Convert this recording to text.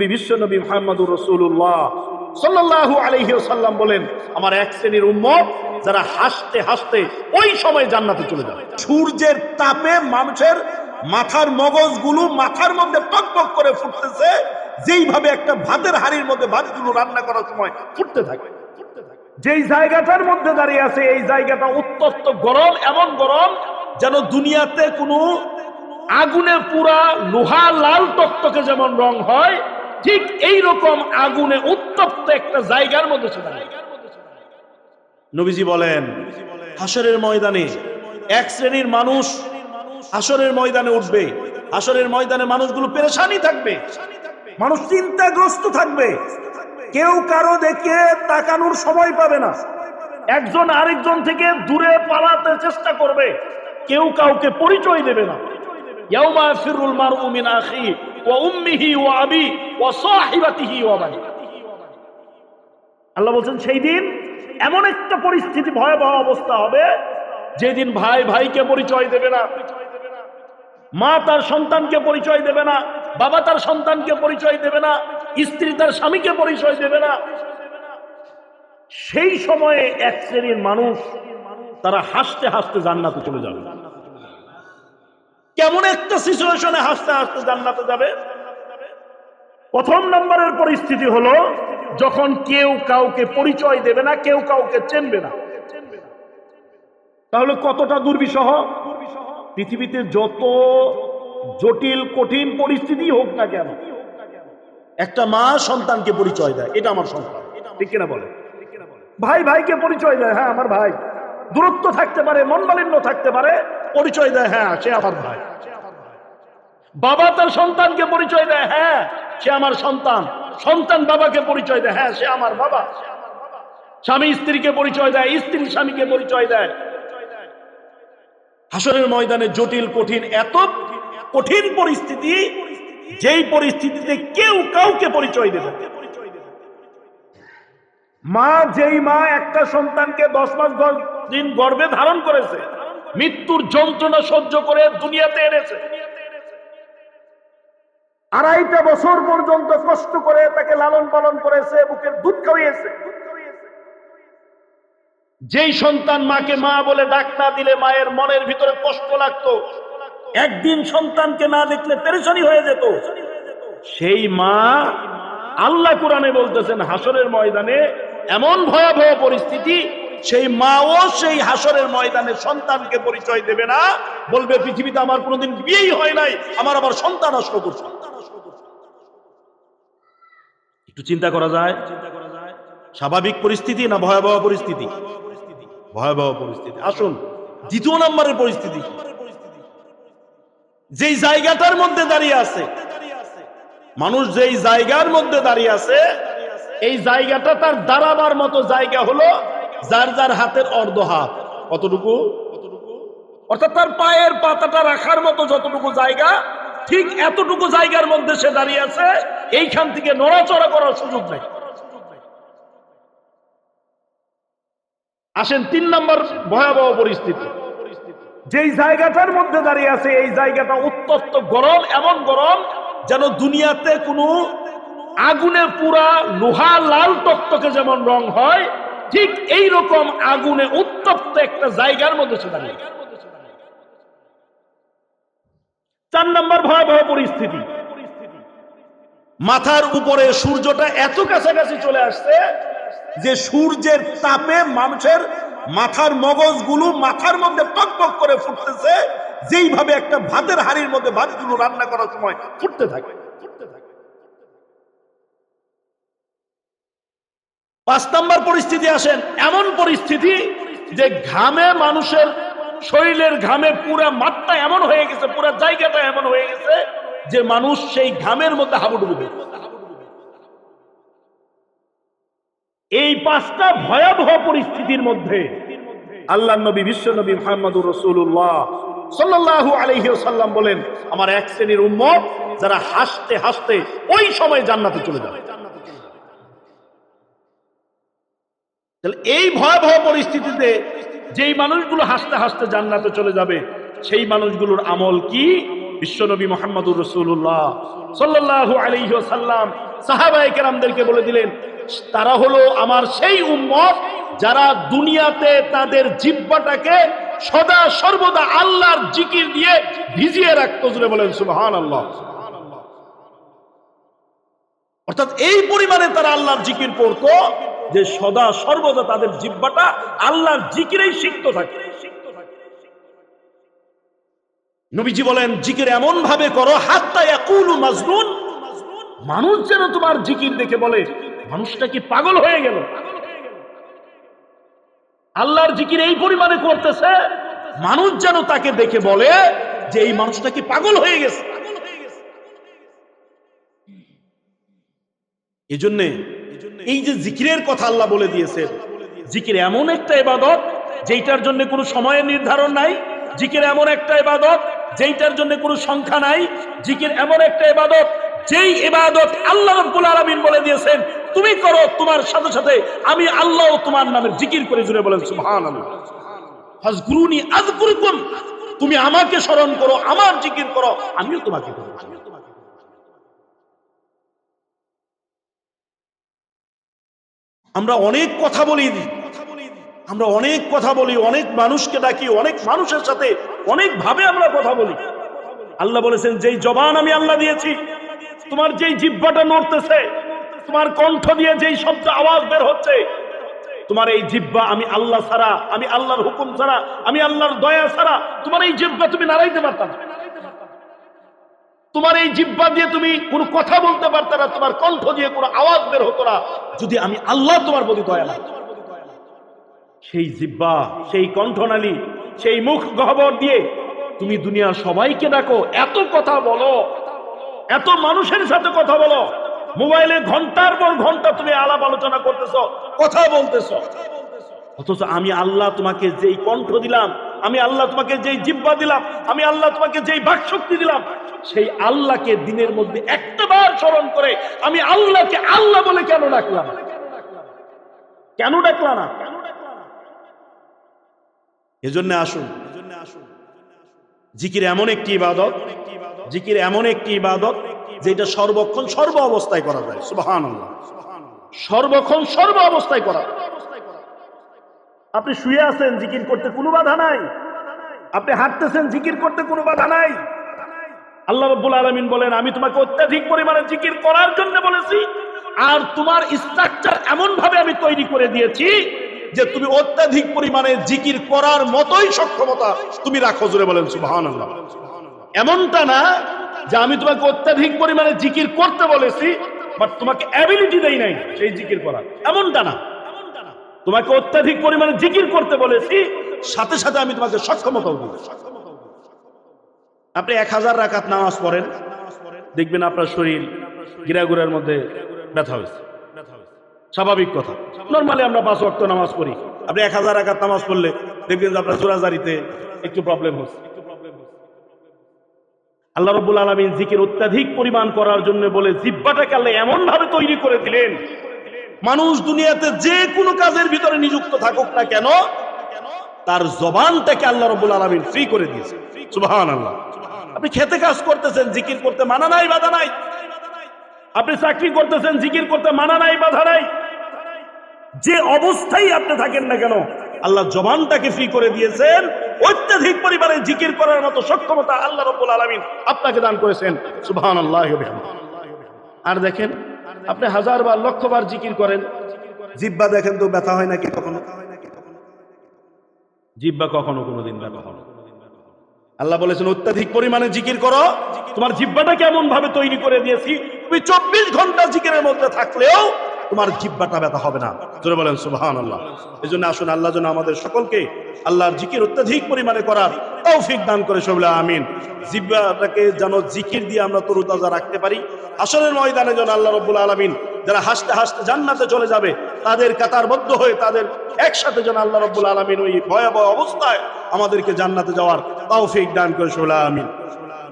বিশ্ব নবী মোহাম্মদুর রসুল্লাহ সাল্লাল্লাহু আলাইহি ওয়াসাল্লাম বলেন, আমার এক শ্রেণির উম্মত যারা হাসতে হাসতে ওই সময় জান্নাতে চলে যাবে। সূর্যের তাপে মানুষের মাথার মগজগুলো মাথার মধ্যে টক করে ফুটতেছে, যেইভাবে একটা ভাতের হাড়ির মধ্যে ভাতগুলো রান্না করার সময় ফুটতে থাকে। যেই জায়গাটার মধ্যে দাঁড়িয়ে আছে, এই জায়গাটা উত্তপ্ত গরম, এমন গরম যেন দুনিয়াতে কোনো আগুনে পুরা লোহা লাল টকটকে যেমন রং হয় ঠিক এই রকম আগুনে উত্তপ্ত একটা জায়গার মধ্যে ছিল নবীজি বলেন হাসরের ময়দানে এক শ্রেণির মানুষ হাসরের ময়দানে উঠবে। হাসরের ময়দানে মানুষগুলো পেরেশানি থাকবে। মানুষ চিন্তাগ্রস্ত থাকবে। কেউ কারও দেখে তাকানোর সময় পাবে না। একজন আরেকজন থেকে দূরে পালাতে চেষ্টা করবে। কেউ কাউকে পরিচয় দেবে না। ইয়াউমা ফিরুল মারু মিন আল্লাহ বলছেন, সেই দিন এমন একটা পরিস্থিতি, ভয়াবহ অবস্থা হবে, যেদিন ভাই ভাইকে পরিচয় দেবে না, মা তার সন্তানকে পরিচয় দেবে না, বাবা তার সন্তানকে পরিচয় দেবে না, স্ত্রী তার স্বামীকে পরিচয় দেবে না। সেই সময়ে এক শ্রেণির মানুষ তারা হাসতে হাসতে জান্নাতে চলে যাবে। কেমন একটা সিচুয়েশনে হাসতে হাসতে জান্নাতে যাবে? প্রথম নম্বরের পরিস্থিতি হলো, যখন কেউ কাউকে পরিচয় দেবে না, কেউ কাউকে চেনবে না। তাহলে কতটা দুর্বিষহ? পৃথিবীতে যত জটিল, কঠিন পরিস্থিতি হোক না কেন, একটা মা সন্তানকে পরিচয় দেয়, এটা আমার সন্তান। ঠিক কিনা বলে ভাই, ভাইকে পরিচয় দেয় হ্যাঁ আমার ভাই। দূরত্ব থাকতে পারে মন মালিন্য থাকতে পারে পরিচয় দেয় হ্যাঁ সে আমার ভাই। বাবা তার সন্তানকে পরিচয় দেয় হ্যাঁ সে আমার সন্তান। সন্তান বাবাকে পরিচয় দেয় হ্যাঁ সে আমার বাবা। স্বামী স্ত্রীকে পরিচয় দেয় স্ত্রী স্বামীকে পরিচয় দেয়। হাসরের ময়দানে জটিল, কঠিন, এত কঠিন পরিস্থিতি, যেই পরিস্থিতিতে কেউ কাউকে পরিচয় দেবে মা, যেই মা একটা সন্তানকে দশ মাস দশ দিন গর্বে ধারণ করেছে মৃত্যুর যন্ত্রণা সহ্য করে দুনিয়াতে এনেছে। আড়াইটা বছর পর্যন্ত কষ্ট করে তাকে লালন পালন করেছে বুকের দুধ খাওয়িয়েছে। যেই সন্তান মাকে মা বলে ডাক না দিলে মায়ের মনের ভিতরে কষ্ট লাগতো। একদিন সন্তানকে না দেখলে পেরেশানি হয়ে যেত। সেই মা আল্লাহ কোরআনে বলতেছেন হাসরের ময়দানে এমন ভয়াবহ পরিস্থিতি সেই মাও সেই হাসরের ময়দানে সন্তানকে পরিচয় দেবে না। বলবে, পৃথিবীতে আমার কোনোদিন বিয়েই হয় নাই, আমার আবার সন্তান আসলো করছে। একটু চিন্তা করা যায়? স্বাভাবিক পরিস্থিতি না ভয়াবহ পরিস্থিতি? ভয়াবহ পরিস্থিতি। আসুন, দ্বিতীয় নম্বরের পরিস্থিতি? যেই জায়গাটার মধ্যে দাঁড়িয়ে আছে, মানুষ যেই জায়গার মধ্যে দাঁড়িয়ে আছে, এই জায়গাটা তার দাঁড়াবার মতো জায়গা হলো যার যার হাতের অর্ধ হাত। কতটুকু? অর্থাৎ তার পায়ের পাতাটা রাখার মতো যতটুকু জায়গা, ঠিক এতটুকু জায়গার মধ্যে সে দাঁড়িয়ে আছে, এইখান থেকে নড়াচড়া করার সুযোগ নেই। আসেন তিন নম্বর ভয়াবহ পরিস্থিতি। যেই জায়গাটার মধ্যে দাঁড়িয়ে আছে, এই জায়গাটা উত্তপ্ত গরম এমন গরম, যেন দুনিয়াতে কোনো আগুনে পুরা লোহা লাল টকটকে যেমন রং হয় ঠিক এই রকম আগুনে উত্তপ্ত একটা জায়গার মধ্যে সে দাঁড়িয়ে চার নম্বর ভয়াবহ পরিস্থিতি। মাথার উপরে সূর্যটা এত কাছাকাছি চলে আসছে যে সূর্যের তাপে মানুষের মাথার মগজগুলো মাথার মধ্যে টক টক করে ফুটতেছে, যেইভাবে একটা ভাতের হাড়ির মধ্যে ভাতগুলো রান্না করার সময় ফুটতে থাকে ফুটতে থাকে। পাঁচ নম্বর পরিস্থিতি আসেন, এমন পরিস্থিতি যে ঘামে মানুষের শরীরের ঘামে পুরা মাঠটা এমন হয়ে গেছে, পুরা জায়গাটা এমন হয়ে গেছে যে মানুষ সেই ঘামের মধ্যে হাবুডুবু এই পাঁচটা ভয়াবহ পরিস্থিতির মধ্যে আল্লাহ নবী, বিশ্ব নবী মোহাম্মদুর রসুল্লাহ সাল্লাল্লাহু আলাইহি ওয়াসাল্লাম বলেন, আমার এক শ্রেণির উম্মত যারা হাসতে হাসতে ওই সময় জান্নাতে চলে যাবে। তাহলে এই ভয়াবহ পরিস্থিতিতে যেই মানুষগুলো হাসতে হাসতে জান্নাতে চলে যাবে, সেই মানুষগুলোর আমল কি? বিশ্বনবী মোহাম্মদুর রসুল্লাহ সাল্লাহ আলাইহি সাল্লাম সাহাবায়ে কেরামদেরকে বলে দিলেন, তারা হলো আমার সেই উম্মত যারা দুনিয়াতে তাদের জিব্বাটাকে সদা সর্বদা আল্লাহর জিকির দিয়ে ভিজিয়ে রাখতো জুড়ে বলেন সুবহান আল্লাহ অর্থাৎ এই পরিমাণে তারা আল্লাহর জিকির করতো যে সদা সর্বদা তাদের জিব্বাটা আল্লাহর জিকিরেই সিক্ত থাকে। নবীজি বলেন, জিকির এমন ভাবে করো, হাত্তা মাজনুন। মানুষ যেন তোমার জিকির দেখে বলে, মানুষটা কি পাগল হয়ে গেল? আল্লাহর জিকির এই পরিমাণে করতেছে। মানুষ যেন তাকে দেখে বলে যে, এই মানুষটা কি পাগল হয়ে গেছে? এই জন্যে এই যে জিকিরের কথা আল্লাহ বলে দিয়েছেন, জিকির এমন একটা ইবাদত যেইটার জন্য কোনো সময়ের নির্ধারণ নাই, জিকির এমন একটা ইবাদত যেইটার জন্য কোনো সংখ্যা নাই, জিকির এমন একটা ইবাদত যেই ইবাদত আল্লাহ রাব্বুল আলামিন বলে দিয়েছেন, তুমি করো তোমার সাথে সাথে আমি আল্লাহ তোমার নামের জিকির করে জুড়ে বলেন আযকুরুকুম, তুমি আমাকে স্মরণ করো, আমার জিকির করো, আমিও তোমাকে করব। আমরা অনেক কথা বলি, আমরা অনেক কথা বলি, অনেক মানুষকে ডাকি, অনেক মানুষের সাথে অনেক ভাবে আমরা কথা বলি আল্লাহ বলেছেন, যেই জবান আমি আল্লাহ দিয়েছি, তোমার যেই জিব্বাটা নড়তেছে, তোমার কণ্ঠ দিয়ে যেই শব্দ আওয়াজ বের হচ্ছে, তোমার এই জিব্বা আমি আল্লাহ ছাড়া, আমি আল্লাহর হুকুম ছাড়া, আমি আল্লাহর দয়া ছাড়া, তোমার এই জিব্বা তুমি নাড়াইতে পারতাম। তোমার এই জিব্বা দিয়ে তুমি কোনো কথা বলতে পারতে না, তোমার কণ্ঠ দিয়ে কোনো আওয়াজ বের হতো না, যদি আমি আল্লাহ তোমার প্রতি দয়া সেই জিব্বা, সেই কণ্ঠনালী, সেই মুখ গহবর দিয়ে তুমি দুনিয়ার সবাইকে ডাকো, এত কথা বলো, এত মানুষের সাথে কথা বলো, মোবাইলে ঘণ্টার পর ঘণ্টা তুমি আলাপ আলোচনা করতেছো, কথা বলতেছো। অথচ আমি আল্লাহ তোমাকে যেই কণ্ঠ দিলাম আমি আল্লাহ তোমাকে যেই জিব্বা দিলাম, আমি আল্লাহ তোমাকে যেই বাকশক্তি দিলাম, সেই আল্লাহকে দিনের মধ্যে একটাবার স্মরণ করে আমি আল্লাহকে আল্লাহ বলে কেন ডাকলাম? কেন ডাকলাম না? এজন্য আসুন। জিকির এমন একটি ইবাদত, জিকির এমন একটি ইবাদত যেটা সর্বক্ষণ সর্ব অবস্থায় করা যায়। সুবাহান সর্বক্ষণ সর্ব অবস্থায় করা আপনি শুয়ে আছেন, জিকির করতে কোনো বাধা নাই। আপনি হাঁটতেছেন, জিকির করতে কোনো বাধা নাই। আল্লাহ রব্বুল আলমিন বলেন, আমি তোমাকে অত্যাধিক পরিমাণে জিকির করার জন্য বলেছি, আর তোমার স্ট্রাকচার এমন ভাবে আমি তৈরি করে দিয়েছি যে তুমি অত্যাধিক পরিমাণে জিকির করার মতোই সক্ষমতা তুমি রাখো, জোরে বলেন সুবাহান এমনটা না যে আমি তোমাকে অত্যাধিক পরিমাণে জিকির করতে বলেছি বাট তোমাকে অ্যাবিলিটি দেই নাই সেই জিকির করার। এমনটা না। তোমাকে অত্যাধিক পরিমাণে জিকির করতে বলেছি, সাথে সাথে আমি তোমাকে সক্ষমতাও দিই আপনি এক হাজার রাকাত নামাজ পড়েন, দেখবেন আপনার শরীর গিরাগুড়ার মধ্যে ব্যথা হয়েছে। স্বাভাবিক কথা। নর্মালি আমরা পাঁচ ওয়াক্ত নামাজ পড়ি। আপনি এক হাজার রাকাত নামাজ পড়লে দেখবেন আপনার জোরাজারিতে একটু প্রবলেম হচ্ছে। আল্লাহ রব্বুল আলমিন জিকির অত্যাধিক পরিমাণ করার জন্য বলে জিব্বাটাকে আল্লাহ এমন ভাবে তৈরি করে দিলেন মানুষ দুনিয়াতে যে কোনো কাজের ভিতরে নিযুক্ত থাকুক না কেন, তার জবানটাকে আল্লাহ রব্বুল আলমিন ফ্রি করে দিয়েছে। সুবাহান আল্লাহ আপনি খেতে কাজ করতেছেন, জিকির করতে মানা নাই, বাধা নাই। আপনি চাকরি করতেছেন, জিকির করতে মানা নাই, বাধা নাই। যে অবস্থায় আপনি থাকেন না কেন, আল্লাহ জবানটাকে ফ্রি করে দিয়েছেন। অত্যাধিক পরিমাণে জিকির করার মতো সক্ষমতা আল্লাহ রব্বুল আলমিন আপনাকে দান করেছেন। সুবাহান আল্লাহ আর দেখেন আপনি হাজার বার লক্ষ বার জিকির করেন। জিব্বা দেখেন তো ব্যথা হয় নাকি কখনো? জিব্বা কখনো কোনোদিন ব্যথা হয় না। আল্লাহ বলেছেন অত্যাধিক পরিমাণে জিকির করো। তোমার জিব্বাটা কেমন ভাবে তৈরি করে দিয়েছি? তুমি চব্বিশ ঘণ্টা জিকিরের মধ্যে থাকলেও তোমার জিব্বাটা ব্যথা হবে না। জোরে বলেন সুবহান আল্লাহ এই জন্য আসুন আল্লাহ যেন আমাদের সকলকে আল্লাহর জিকির অত্যাধিক পরিমাণে করার তৌফিক দান করে সবলা আমিন। জিব্বাটাকে যেন জিকির দিয়ে আমরা তরুতাজা রাখতে পারি। আসরের ময়দানে যেন আল্লাহ রব্বুল আলমিন যারা হাসতে হাসতে জান্নাতে চলে যাবে, তাদের কাতারবদ্ধ হয়ে তাদের একসাথে যেন আল্লাহ রব্বুল আলমিন ওই ভয়াবহ অবস্থায় আমাদেরকে জান্নাতে যাওয়ার তৌফিক দান করে সবলা আমিন।